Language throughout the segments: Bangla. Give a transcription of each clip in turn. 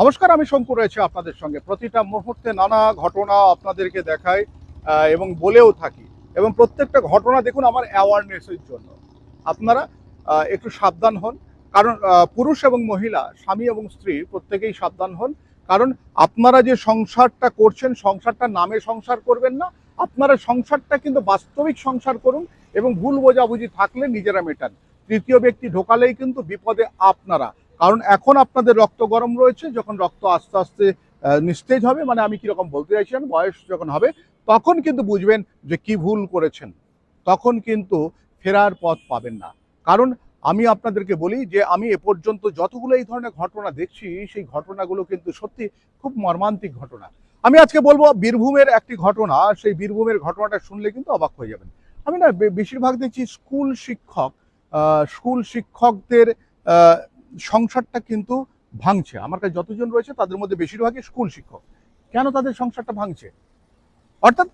নমস্কার, আমি শঙ্কু রয়েছে আপনাদের সঙ্গে। প্রতিটা মুহূর্তে নানা ঘটনা আপনাদেরকে দেখাই এবং বলেও থাকি। এবং প্রত্যেকটা ঘটনা দেখুন আমার অ্যাওয়ারনেসের জন্য। আপনারা একটু সাবধান হন, কারণ পুরুষ এবং মহিলা, স্বামী এবং স্ত্রী, প্রত্যেকেই সাবধান হন। কারণ আপনারা যে সংসারটা করছেন সংসারটা নামে সংসার করবেন না। আপনারা সংসারটা কিন্তু বাস্তবিক সংসার করুন এবং ভুল বোঝাবুঝি থাকলে নিজেরা মেটান। তৃতীয় ব্যক্তি ঢোকালেই কিন্তু বিপদে আপনারা। কারণ এখন আপনাদের রক্ত গরম রয়েছে, যখন রক্ত আস্তে আস্তে নিস্তেজ হবে মানে আমি কীরকম বলতে চাইছিলাম বয়স যখন হবে, তখন কিন্তু বুঝবেন যে কি ভুল করেছেন। তখন কিন্তু ফেরার পথ পাবেন না। কারণ আমি আপনাদেরকে বলি যে, আমি এ পর্যন্ত যতগুলো এই ধরনের ঘটনা দেখছি, সেই ঘটনাগুলো কিন্তু সত্যি খুব মর্মান্তিক ঘটনা। আমি আজকে বলব, বীরভূমের একটি ঘটনা, সেই বীরভূমের ঘটনাটা শুনলে কিন্তু অবাক হয়ে যাবেন। আমি না বেশিরভাগ দেখছি স্কুল শিক্ষক স্কুল শিক্ষকদের সংসারটা কিন্তু ভাঙছে। আমার কাছে যতজন রয়েছে তাদের মধ্যে বেশিরভাগই স্কুল শিক্ষক। কেন তাদের সংসারটা ভাঙছে? অর্থাৎ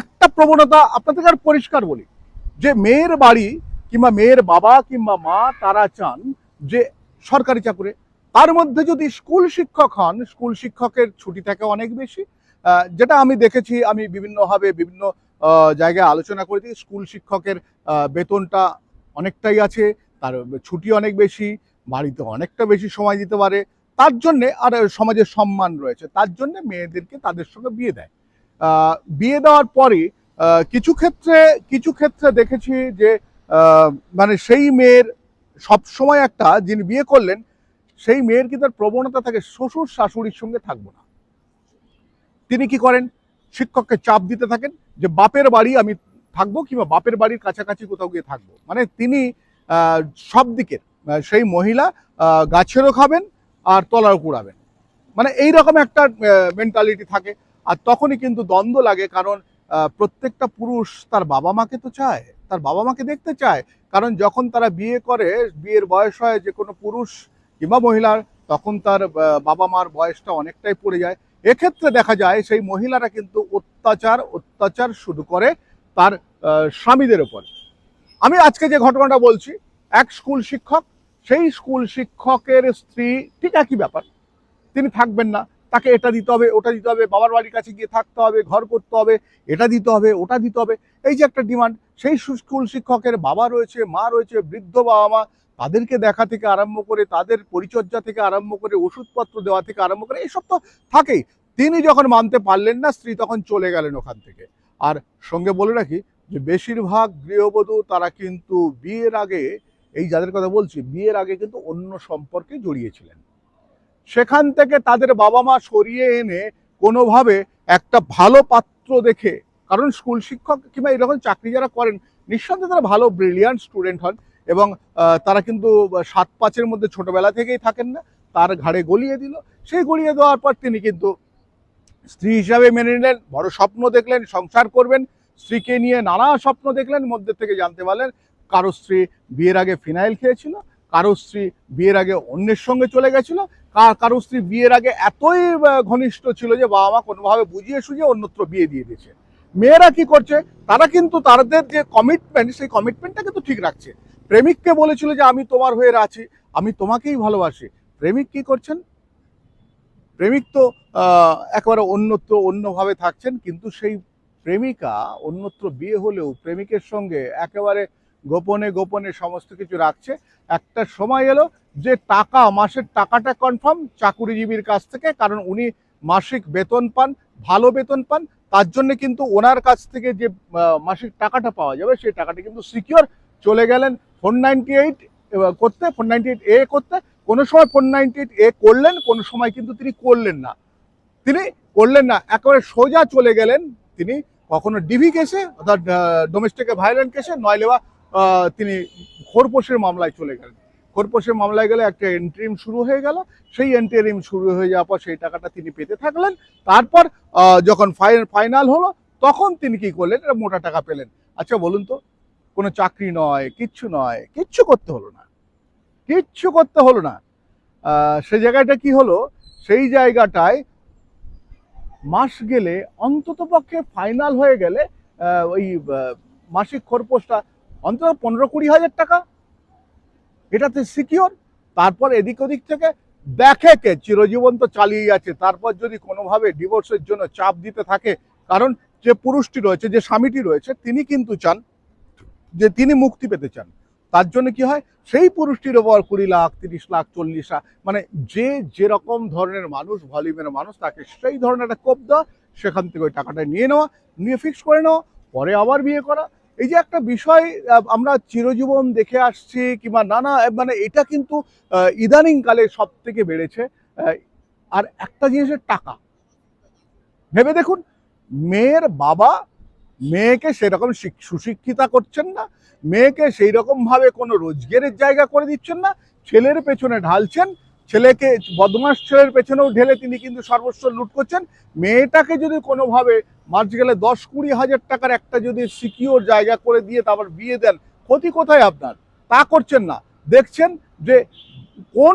একটা প্রবণতা আপনাদের আর পরিষ্কার বলি। যে মেয়ের বাড়ি কিংবা মেয়ের বাবা কিংবা মা তারা চান যে সরকারি চাকুরে। তার মধ্যে যদি স্কুল শিক্ষক হন, স্কুল শিক্ষকের ছুটি থাকে অনেক বেশি। যেটা আমি দেখেছি, আমি বিভিন্নভাবে বিভিন্ন জায়গায় আলোচনা করেছি স্কুল শিক্ষকের বেতনটা অনেকটাই আছে, তার ছুটি অনেক বেশি বাড়িতে অনেকটা বেশি সময় দিতে পারে, তার জন্যে আর সমাজের সম্মান রয়েছে, তার জন্য মেয়েদেরকে তাদের সঙ্গে বিয়ে দেয়। বিয়ে দেওয়ার পরে কিছু ক্ষেত্রে কিছু ক্ষেত্রে দেখেছি যে মানে সেই মেয়ের সব সময় একটা যিনি বিয়ে করলেন, সেই মেয়ের কিন্তু তার প্রবণতা থাকে শ্বশুর শাশুড়ির সঙ্গে থাকব না। তিনি কি করেন? শিক্ষককে চাপ দিতে থাকেন যে বাপের বাড়ি আমি থাকব কিংবা বাপের বাড়ির কাছাকাছি কোথাও গিয়ে থাকব। মানে তিনি সব দিকের সেই মহিলা গাছেরও খাবেন আর তলাও কুড়াবেন। মানে এই রকম একটা মেন্টালিটি থাকে। আর তখনই কিন্তু দ্বন্দ্ব লাগে, কারণ প্রত্যেকটা পুরুষ তার বাবা মাকে তো চায়, তার বাবা মাকে দেখতে চায়। কারণ যখন তারা বিয়ে করে, বিয়ের বয়স হয় যে কোনো পুরুষ কিংবা মহিলার, তখন তার বাবা মার বয়সটা অনেকটাই পড়ে যায়। এক্ষেত্রে দেখা যায়, সেই মহিলারা কিন্তু অত্যাচার অত্যাচার শুরু করে তার স্বামীদের ওপর আমি আজকে যে ঘটনাটা বলছি, এক স্কুল শিক্ষক সেই স্কুল শিক্ষকের স্ত্রী, ঠিক একই ব্যাপার। তিনি থাকবেন না। তাকে এটা দিতে হবে, ওটা দিতে হবে, বাবার বাড়ির কাছে গিয়ে থাকতে হবে, ঘর করতে হবে, এটা দিতে হবে, ওটা দিতে হবে। এই যে একটা ডিমান্ড, সেই স্কুল শিক্ষকের বাবা রয়েছে, মা রয়েছে, বৃদ্ধ বাবা মা, তাদেরকে দেখা থেকে আরম্ভ করে, তাদের পরিচর্যা থেকে আরম্ভ করে, ওষুধপত্র দেওয়া থেকে আরম্ভ করে, এইসব তো থাকেই। তিনি যখন মানতে পারলেন না, স্ত্রী তখন চলে গেলেন ওখান থেকে। আর সঙ্গে বলে রাখি যে, বেশিরভাগ গৃহবধূ তারা কিন্তু বিয়ের আগে এই যাদের কথা বলছি, বিয়ের আগে কিন্তু অন্য সম্পর্কে জড়িয়েছিলেন। সেখান থেকে তাদের বাবা মা সরিয়ে এনে কোনোভাবে একটা ভালো পাত্র দেখে, কারণ স্কুল শিক্ষক কিংবা এরকম চাকরি যারা করেন, নিঃসন্দেহে তারা ভালো ব্রিলিয়ান্ট স্টুডেন্ট হন এবং তারা কিন্তু সাত পাঁচের মধ্যে ছোটবেলা থেকেই থাকেন না, তার ঘাড়ে গলিয়ে দিল। সেই গলিয়ে দেওয়ার পর তিনি কিন্তু স্ত্রী হিসাবে মেনে নিলেন, বড় স্বপ্ন দেখলেন, সংসার করবেন, স্ত্রীকে নিয়ে নানা স্বপ্ন দেখলেন, মধ্যে থেকে জানতে পারলেন কারও স্ত্রী বিয়ের আগে ফিনাইল খেয়েছিল কারও স্ত্রী বিয়ের আগে অন্যের সঙ্গে চলে গেছিল কারও স্ত্রী বিয়ের আগে এতই ঘনিষ্ঠ ছিল যে বাবা মা কোনোভাবে বুঝিয়ে সুঝিয়ে অন্যত্র বিয়ে দিয়ে দিয়েছে। মেয়েরা কি করছে? তারা কিন্তু তাদের যে কমিটমেন্ট সেই কমিটমেন্টটা কিন্তু ঠিক রাখছে। প্রেমিককে বলেছিল যে, আমি তোমার হয়ে আছি, আমি তোমাকেই ভালোবাসি। প্রেমিক কি করছেন? প্রেমিক তো একেবারে অন্যত্র অন্যভাবে থাকছেন, কিন্তু সেই প্রেমিকা অন্যত্র বিয়ে হলেও প্রেমিকের সঙ্গে একেবারে গোপনে গোপনে সমস্ত কিছু রাখছে। একটা সময় এলো যে টাকা মাসের টাকাটা কনফার্ম চাকুরিজীবীর কাছ থেকে কারণ উনি মাসিক বেতন পান ভালো বেতন পান তার জন্য কিন্তু ওনার কাছ থেকে যে মাসিক টাকাটা পাওয়া যাবে সেই টাকাটা কিন্তু সিকিওর চলে গেলেন। ফোর নাইনটি এইট করতে ফোর নাইনটি এইট এ করতে কোনো সময় ফোর নাইনটি এইট এ করলেন কোনো সময় কিন্তু তিনি করলেন না। তিনি করলেন না একেবারে সোজা চলে গেলেন। তিনি কখনো ডিভি কেসে অর্থাৎ ডোমেস্টিক ভায়োলেন্ট কেসে বা আহ, তিনি খোরপোশের মামলায় চলে গেলেন। খোরপোশের মামলায় গেলে একটা এন্ট্রিম শুরু হয়ে গেল। সেই এন্ট্রিম শুরু হয়ে যাওয়ার পর সেই টাকাটা তিনি পেতে থাকলেন। তারপর যখন ফাইনাল হলো, তখন তিনি কি করলেন? এটা মোটা টাকা পেলেন। আচ্ছা বলুন তো, কোনো চাকরি নয়, কিচ্ছু নয়, কিচ্ছু করতে হলো না। কিচ্ছু করতে হলো না। সেই জায়গাটা কি হলো? সেই জায়গাটায় মাস গেলে অন্তত পক্ষে ফাইনাল হয়ে গেলে ওই মাসিক খরপোশটা অন্তত পনেরো কুড়ি হাজার টাকা। এটাতে সিকিওর তারপর এদিক ওদিক থেকে দেখে কে চিরজীবন তো চালিয়ে যাচ্ছে তারপর যদি কোনোভাবে ডিভোর্সের জন্য চাপ দিতে থাকে, কারণ যে পুরুষটি রয়েছে, যে স্বামীটি রয়েছে, তিনি কিন্তু চান যে তিনি মুক্তি পেতে চান। তার জন্য কি হয়? সেই পুরুষটির ওপর কুড়ি লাখ, তিরিশ লাখ, চল্লিশ লাখ মানে যে যেরকম ধরনের মানুষ ভলিউমের মানুষ, তাকে সেই ধরনের একটা কোপ দেওয়া, সেখান থেকে ওই টাকাটা নিয়ে নেওয়া, নিয়ে ফিক্স করে নেওয়া, পরে আবার বিয়ে করা এই যে একটা বিষয় আমরা চিরজীবন দেখে আসছি কিংবা নানা মানে এটা কিন্তু ইদানিংকালে সব থেকে বেড়েছে আর একটা জিনিসের টাকা। ভেবে দেখুন, মেয়ের বাবা মেয়েকে সেরকম সুশিক্ষিতা করছেন না, মেয়েকে সেই রকম ভাবে কোনো রোজগারের জায়গা করে দিচ্ছেন না, ছেলের পেছনে ঢালছেন ছেলেকে বদমাস ছেলের পেছনেও ঢেলে তিনি কিন্তু সর্বস্ব লুট করছেন। মেয়েটাকে যদি কোনোভাবে মার্চ গেলে দশ কুড়ি হাজার টাকার একটা যদি সিকিওর জায়গা করে দিয়ে তারপর বিয়ে দেন, ক্ষতি কোথায় আপনার? তা করছেন না। দেখছেন যে কোন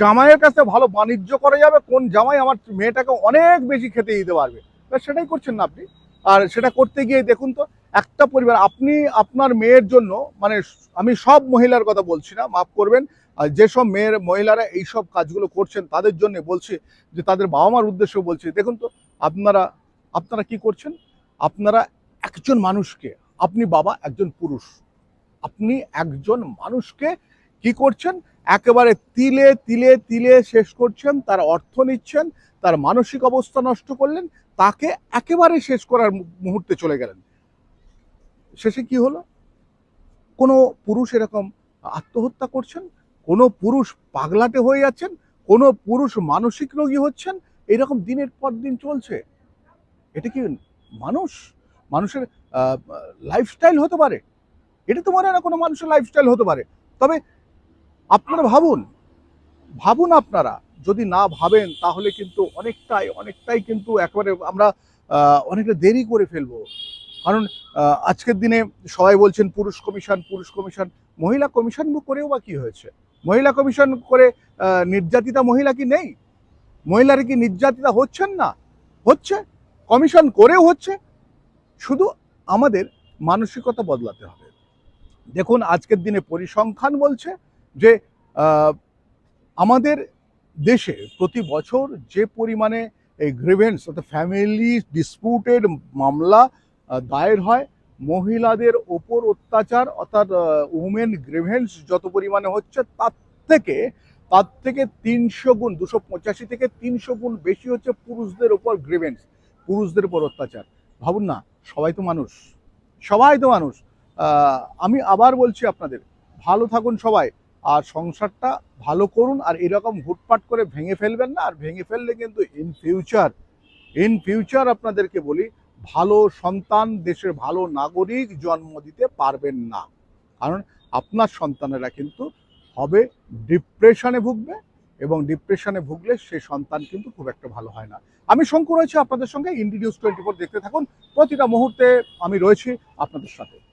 জামাইয়ের কাছে ভালো বাণিজ্য করা যাবে, কোন জামাই আমার মেয়েটাকে অনেক বেশি খেতে দিতে পারবে। সেটাই করছেন না আপনি। আর সেটা করতে গিয়ে দেখুন তো, একটা পরিবার, আপনি আপনার মেয়ের জন্য মানে আমি সব মহিলার কথা বলছি না, মাফ করবেন আর যেসব মেয়ের, মহিলারা এই সব কাজগুলো করছেন, তাদের জন্য বলছি যে তাদের বাবা মার উদ্দেশ্য বলছি। দেখুন তো, আপনারা আপনারা কি করছেন? আপনারা একজন মানুষকে, আপনি বাবা, একজন পুরুষ। আপনি একজন মানুষকে কি করছেন? একেবারে তিলে তিলে তিলে শেষ করছেন, তার অর্থ নিচ্ছেন, তার মানসিক অবস্থা নষ্ট করলেন, তাকে একেবারে শেষ করার মুহূর্তে চলে গেলেন। শেষে কি হলো? কোনো পুরুষ এরকম আত্মহত্যা করছেন? কোনো পুরুষ পাগলাটে হয়ে যাচ্ছেন, কোনো পুরুষ মানসিক রোগী হচ্ছেন, এরকম দিনের পর দিন চলছে। এটা কি মানুষ? মানুষের লাইফস্টাইল হতে পারে। এটা তো মনে হয় না কোনো মানুষের লাইফস্টাইল হতে পারে। তবে আপনারা ভাবুন ভাবুন আপনারা, যদি না ভাবেন তাহলে কিন্তু অনেকটাই অনেকটাই কিন্তু একবারে আমরা অনেকটা দেরি করে ফেলব। কারণ আজকের দিনে সবাই বলছেন পুরুষ কমিশন পুরুষ কমিশন, মহিলা কমিশন করেও বা কি হয়েছে? মহিলা কমিশন করে নির্যাতিতা মহিলা কি নেই? মহিলারা কি নির্যাতিতা হচ্ছেন না? হচ্ছে। কমিশন করেও হচ্ছে। শুধু আমাদের মানসিকতা বদলাতে হবে। দেখুন, আজকের দিনে পরিসংখ্যান বলছে যে আমাদের দেশে প্রতি বছর যে পরিমাণে এই গ্রিভেন্স অর্থাৎ ফ্যামিলি ডিসপিউটেড মামলা দায়ের হয় মহিলাদের ওপর অত্যাচার, অর্থাৎ উমেন গ্রিভেন্স যত পরিমাণে হচ্ছে, তার থেকে তার থেকে তিনশো গুণ, দুশো পঁচাশি থেকে তিনশো গুণ বেশি হচ্ছে পুরুষদের ওপর গ্রিভেন্স পুরুষদের উপর অত্যাচার। ভাবুন না, সবাই তো মানুষ। সবাই তো মানুষ। আমি আবার বলছি আপনাদের, ভালো থাকুন সবাই, আর সংসারটা ভালো করুন, আর এরকম হুটপাট করে ভেঙে ফেলবেন না, আর ভেঙে ফেললে কিন্তু ইন ফিউচার ইন ফিউচার আপনাদেরকে বলি ভালো সন্তান, দেশের ভালো নাগরিক জন্ম দিতে পারবেন না। কারণ আপনার সন্তানেরা কিন্তু হবে ডিপ্রেশনে ভুগবে এবং ডিপ্রেশনে ভুগলে সে সন্তান কিন্তু খুব একটা ভালো হয় না। আমি শঙ্কু রয়েছি আপনাদের সঙ্গে ইন্ডি নিউজ টোয়েন্টি ফোর দেখতে থাকুন। প্রতিটা মুহূর্তে আমি রয়েছি আপনাদের সাথে।